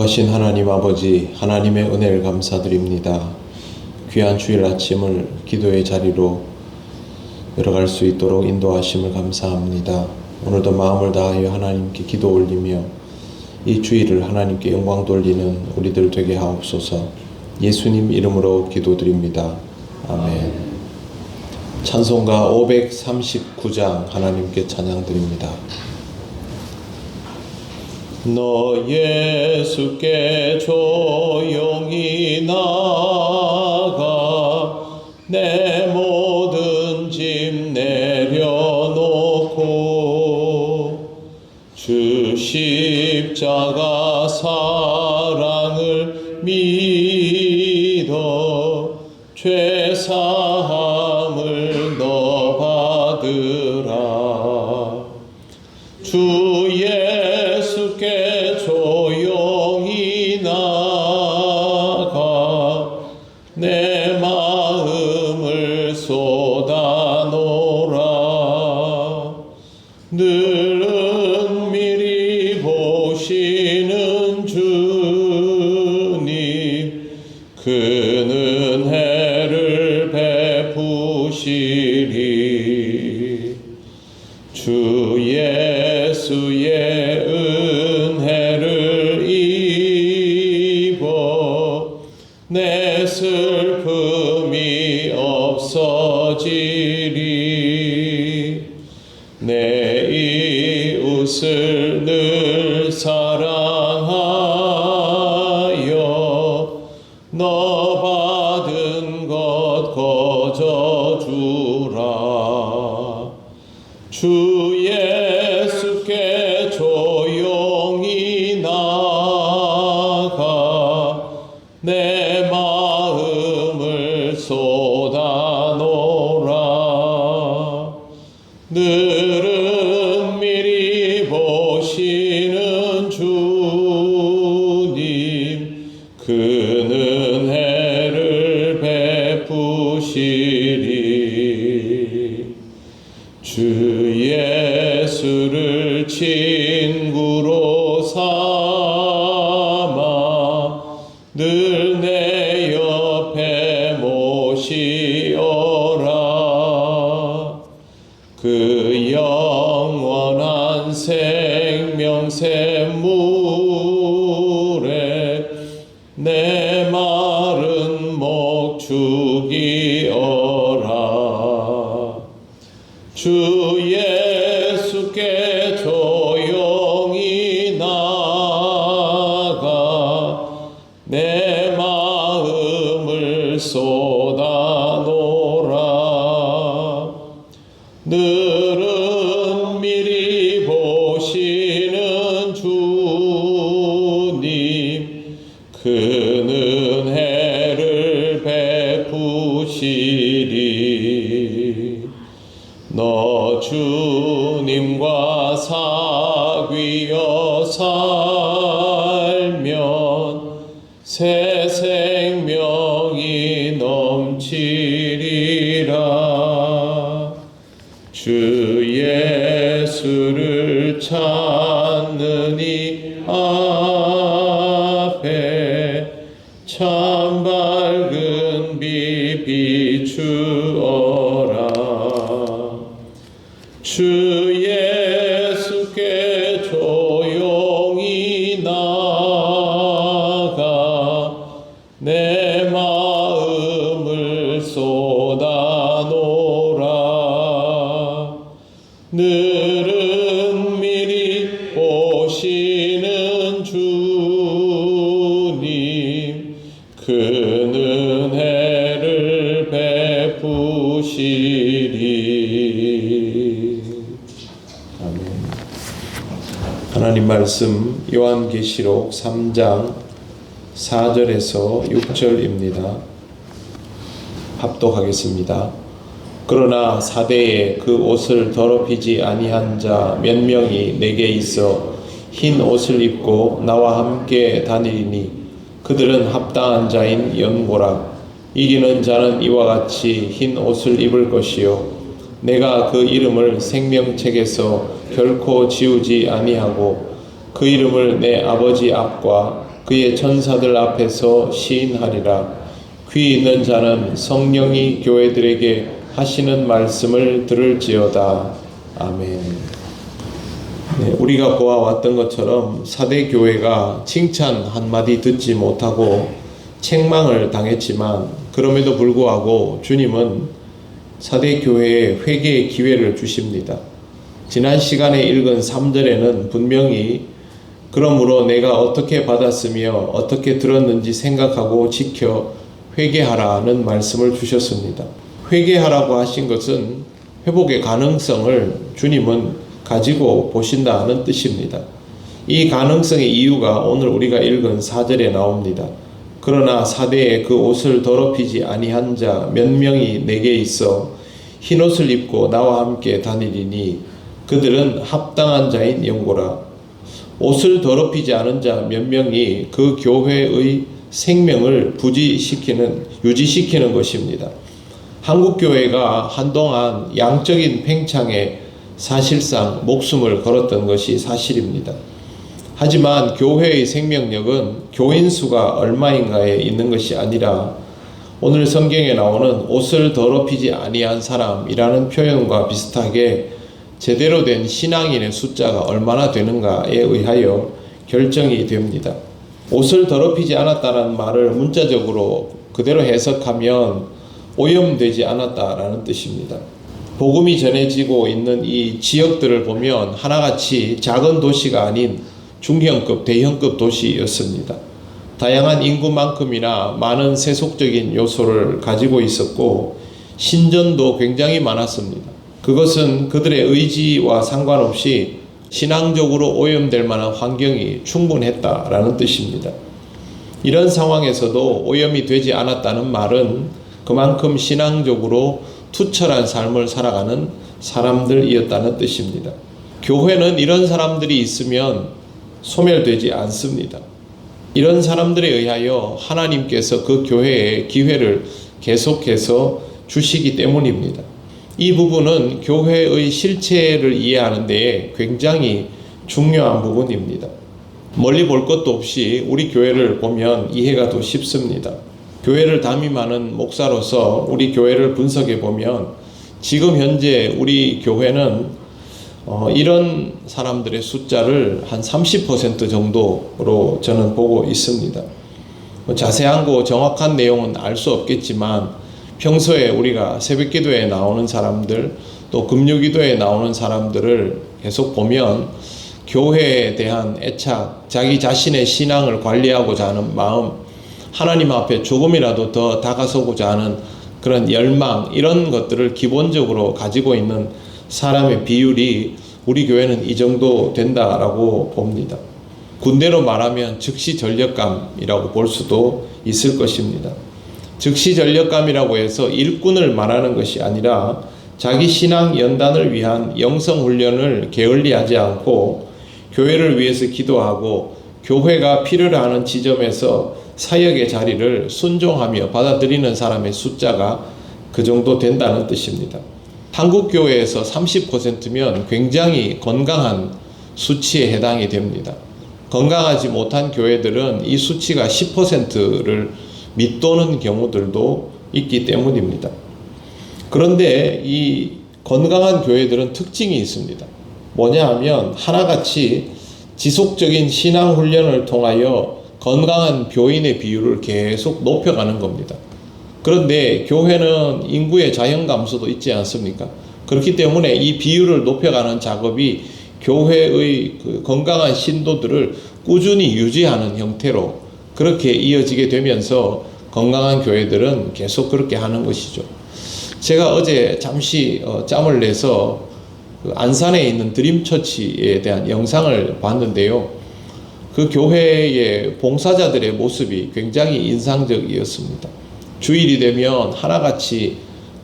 거룩하신 하나님 아버지, 하나님의 은혜를 감사드립니다. 귀한 주일 아침을 기도의 자리로 열어갈 수 있도록 인도하심을 감사합니다. 오늘도 마음을 다하여 하나님께 기도 올리며 이 주일을 하나님께 영광 돌리는 우리들 되게 하옵소서 예수님 이름으로 기도드립니다. 아멘. 찬송가 539장 하나님께 찬양드립니다. 너 예수께 조용히 나가 내 모든 짐 내려놓고 주 십자가 사랑을 믿어 죄사 해를 베푸시리. 주 예수의 은혜를 입어 내 슬픔이 없어지리. 내 이웃을 늘 사랑하여 너 주 예수께 조용히 나가 내 마음을 쏟아놓으라. 늘은 미리 보시는 주님 예 주님 그는 해를 베푸시리. 너 주님과 이 앞에 참 밝은 빛 비추어라. 주 예수께 조용히 나가 내 마음을 쏟아놓으라. 늘은 베푸시리 아멘. 하나님 말씀 요한계시록 3장 4절에서 6절입니다. 합독하겠습니다. 그러나 사대에 그 옷을 더럽히지 아니한 자 몇 명이 내게 있어 흰 옷을 입고 나와 함께 다니리니 그들은 합당한 자인 연고라 이기는 자는 이와 같이 흰 옷을 입을 것이요 내가 그 이름을 생명책에서 결코 지우지 아니하고 그 이름을 내 아버지 앞과 그의 천사들 앞에서 시인하리라. 귀 있는 자는 성령이 교회들에게 하시는 말씀을 들을지어다. 아멘. 네, 우리가 보아왔던 것처럼 사대 교회가 칭찬 한마디 듣지 못하고 책망을 당했지만 그럼에도 불구하고 주님은 사대 교회에 회개의 기회를 주십니다. 지난 시간에 읽은 3절에는 분명히 그러므로 내가 어떻게 받았으며 어떻게 들었는지 생각하고 지켜 회개하라는 말씀을 주셨습니다. 회개하라고 하신 것은 회복의 가능성을 주님은 가지고 보신다는 뜻입니다. 이 가능성의 이유가 오늘 우리가 읽은 4절에 나옵니다. 그러나 사대에 그 옷을 더럽히지 아니한 자 몇 명이 내게 있어 흰 옷을 입고 나와 함께 다니리니 그들은 합당한 자인 영고라. 옷을 더럽히지 않은 자 몇 명이 그 교회의 생명을 부지시키는 유지시키는 것입니다. 한국 교회가 한동안 양적인 팽창에 사실상 목숨을 걸었던 것이 사실입니다. 하지만 교회의 생명력은 교인 수가 얼마인가에 있는 것이 아니라 오늘 성경에 나오는 옷을 더럽히지 아니한 사람이라는 표현과 비슷하게 제대로 된 신앙인의 숫자가 얼마나 되는가에 의하여 결정이 됩니다. 옷을 더럽히지 않았다는 말을 문자적으로 그대로 해석하면 오염되지 않았다라는 뜻입니다. 복음이 전해지고 있는 이 지역들을 보면 하나같이 작은 도시가 아닌 중형급, 대형급 도시였습니다. 다양한 인구만큼이나 많은 세속적인 요소를 가지고 있었고 신전도 굉장히 많았습니다. 그것은 그들의 의지와 상관없이 신앙적으로 오염될 만한 환경이 충분했다라는 뜻입니다. 이런 상황에서도 오염이 되지 않았다는 말은 그만큼 신앙적으로 투철한 삶을 살아가는 사람들이었다는 뜻입니다. 교회는 이런 사람들이 있으면 소멸되지 않습니다. 이런 사람들에 의하여 하나님께서 그 교회에 기회를 계속해서 주시기 때문입니다. 이 부분은 교회의 실체를 이해하는 데 굉장히 중요한 부분입니다. 멀리 볼 것도 없이 우리 교회를 보면 이해가 더 쉽습니다. 교회를 담임하는 목사로서 우리 교회를 분석해 보면 지금 현재 우리 교회는 어, 이런 사람들의 숫자를 한 30% 정도로 저는 보고 있습니다. 뭐 자세한 거 정확한 내용은 알 수 없겠지만 평소에 우리가 새벽 기도에 나오는 사람들 또 금요 기도에 나오는 사람들을 계속 보면 교회에 대한 애착, 자기 자신의 신앙을 관리하고자 하는 마음, 하나님 앞에 조금이라도 더 다가서고자 하는 그런 열망, 이런 것들을 기본적으로 가지고 있는 사람의 비율이 우리 교회는 이 정도 된다라고 봅니다. 군대로 말하면 즉시 전력감이라고 볼 수도 있을 것입니다. 즉시 전력감이라고 해서 일꾼을 말하는 것이 아니라 자기 신앙 연단을 위한 영성 훈련을 게을리하지 않고 교회를 위해서 기도하고 교회가 필요로 하는 지점에서 사역의 자리를 순종하며 받아들이는 사람의 숫자가 그 정도 된다는 뜻입니다. 한국 교회에서 30%면 굉장히 건강한 수치에 해당이 됩니다. 건강하지 못한 교회들은 이 수치가 10%를 밑도는 경우들도 있기 때문입니다. 그런데 이 건강한 교회들은 특징이 있습니다. 뭐냐 하면 하나같이 지속적인 신앙 훈련을 통하여 건강한 교인의 비율을 계속 높여가는 겁니다. 그런데 교회는 인구의 자연 감소도 있지 않습니까? 그렇기 때문에 이 비율을 높여가는 작업이 교회의 그 건강한 신도들을 꾸준히 유지하는 형태로 그렇게 이어지게 되면서 건강한 교회들은 계속 그렇게 하는 것이죠. 제가 어제 잠시 어, 짬을 내서 그 안산에 있는 드림처치에 대한 영상을 봤는데요. 그 교회의 봉사자들의 모습이 굉장히 인상적이었습니다. 주일이 되면 하나같이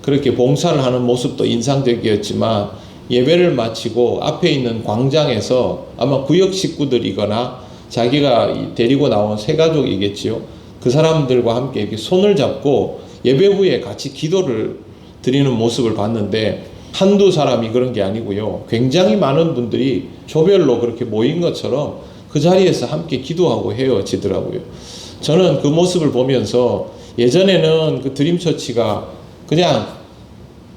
그렇게 봉사를 하는 모습도 인상적이었지만 예배를 마치고 앞에 있는 광장에서 아마 구역 식구들이거나 자기가 데리고 나온 새 가족이겠지요. 그 사람들과 함께 이렇게 손을 잡고 예배 후에 같이 기도를 드리는 모습을 봤는데 한두 사람이 그런 게 아니고요. 굉장히 많은 분들이 조별로 그렇게 모인 것처럼 그 자리에서 함께 기도하고 헤어지더라고요. 저는 그 모습을 보면서 예전에는 그 드림처치가 그냥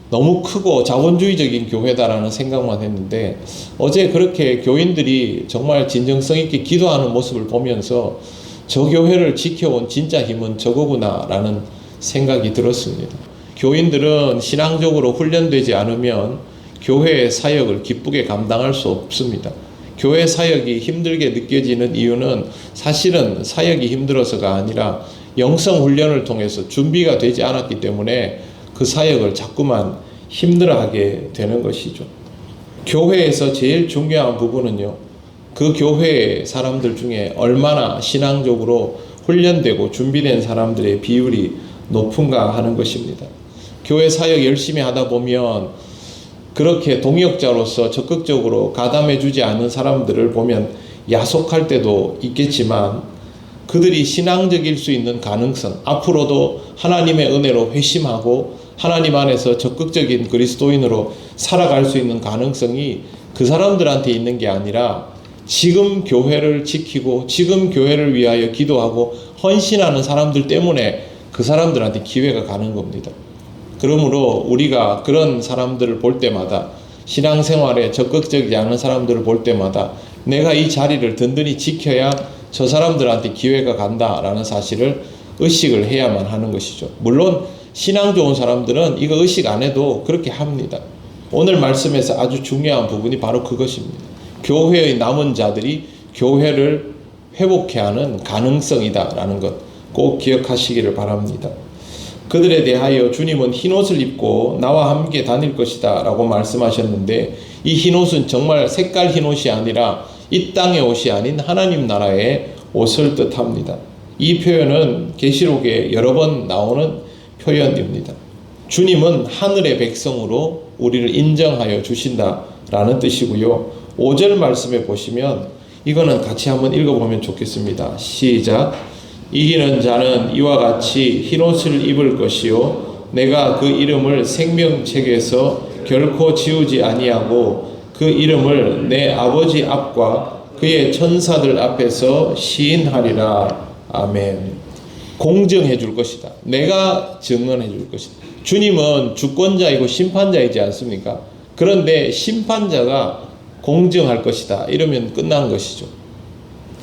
너무 크고 자본주의적인 교회다라는 생각만 했는데 어제 그렇게 교인들이 정말 진정성 있게 기도하는 모습을 보면서 저 교회를 지켜온 진짜 힘은 저거구나라는 생각이 들었습니다. 교인들은 신앙적으로 훈련되지 않으면 교회의 사역을 기쁘게 감당할 수 없습니다. 교회 사역이 힘들게 느껴지는 이유는 사실은 사역이 힘들어서가 아니라 영성 훈련을 통해서 준비가 되지 않았기 때문에 그 사역을 자꾸만 힘들어하게 되는 것이죠. 교회에서 제일 중요한 부분은요. 그 교회 사람들 중에 얼마나 신앙적으로 훈련되고 준비된 사람들의 비율이 높은가 하는 것입니다. 교회 사역 열심히 하다 보면 그렇게 동역자로서 적극적으로 가담해 주지 않는 사람들을 보면 야속할 때도 있겠지만 그들이 신앙적일 수 있는 가능성, 앞으로도 하나님의 은혜로 회심하고 하나님 안에서 적극적인 그리스도인으로 살아갈 수 있는 가능성이 그 사람들한테 있는 게 아니라 지금 교회를 지키고 지금 교회를 위하여 기도하고 헌신하는 사람들 때문에 그 사람들한테 기회가 가는 겁니다. 그러므로 우리가 그런 사람들을 볼 때마다 신앙생활에 적극적이지 않은 사람들을 볼 때마다 내가 이 자리를 든든히 지켜야 저 사람들한테 기회가 간다라는 사실을 의식을 해야만 하는 것이죠. 물론 신앙 좋은 사람들은 이거 의식 안 해도 그렇게 합니다. 오늘 말씀에서 아주 중요한 부분이 바로 그것입니다. 교회의 남은 자들이 교회를 회복해 하는 가능성이다라는 것 꼭 기억하시기를 바랍니다. 그들에 대하여 주님은 흰 옷을 입고 나와 함께 다닐 것이다 라고 말씀하셨는데 이 흰 옷은 정말 색깔 흰 옷이 아니라 이 땅의 옷이 아닌 하나님 나라의 옷을 뜻합니다. 이 표현은 계시록에 여러 번 나오는 표현입니다. 주님은 하늘의 백성으로 우리를 인정하여 주신다라는 뜻이고요. 5절 말씀에 보시면 이거는 같이 한번 읽어보면 좋겠습니다. 시작. 이기는 자는 이와 같이 흰옷을 입을 것이요 내가 그 이름을 생명책에서 결코 지우지 아니하고 그 이름을 내 아버지 앞과 그의 천사들 앞에서 시인하리라. 아멘. 공정해 줄 것이다. 내가 증언해 줄 것이다. 주님은 주권자이고 심판자이지 않습니까? 그런데 심판자가 공정할 것이다. 이러면 끝난 것이죠.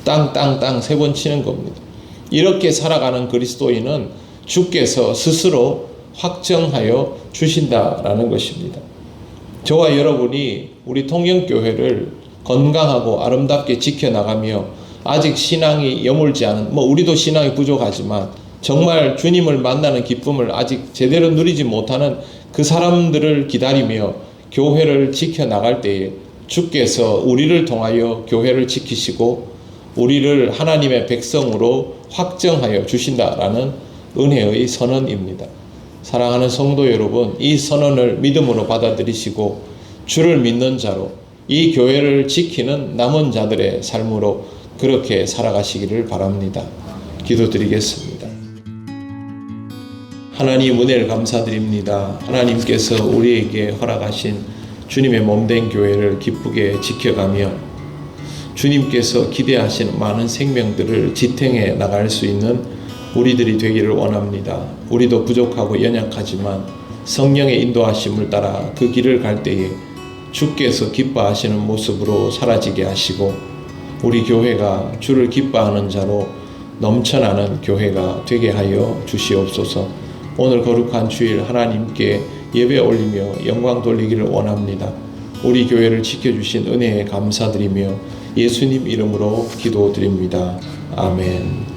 땅 땅 땅 세 번 치는 겁니다. 이렇게 살아가는 그리스도인은 주께서 스스로 확정하여 주신다라는 것입니다. 저와 여러분이 우리 통영교회를 건강하고 아름답게 지켜나가며 아직 신앙이 여물지 않은, 뭐, 우리도 신앙이 부족하지만 정말 주님을 만나는 기쁨을 아직 제대로 누리지 못하는 그 사람들을 기다리며 교회를 지켜나갈 때에 주께서 우리를 통하여 교회를 지키시고 우리를 하나님의 백성으로 확정하여 주신다라는 은혜의 선언입니다. 사랑하는 성도 여러분, 이 선언을 믿음으로 받아들이시고 주를 믿는 자로 이 교회를 지키는 남은 자들의 삶으로 그렇게 살아가시기를 바랍니다. 기도드리겠습니다. 하나님 은혜를 감사드립니다. 하나님께서 우리에게 허락하신 주님의 몸된 교회를 기쁘게 지켜가며 주님께서 기대하시는 많은 생명들을 지탱해 나갈 수 있는 우리들이 되기를 원합니다. 우리도 부족하고 연약하지만 성령의 인도하심을 따라 그 길을 갈 때에 주께서 기뻐하시는 모습으로 사라지게 하시고 우리 교회가 주를 기뻐하는 자로 넘쳐나는 교회가 되게 하여 주시옵소서. 오늘 거룩한 주일 하나님께 예배 올리며 영광 돌리기를 원합니다. 우리 교회를 지켜주신 은혜에 감사드리며 예수님 이름으로 기도드립니다. 아멘.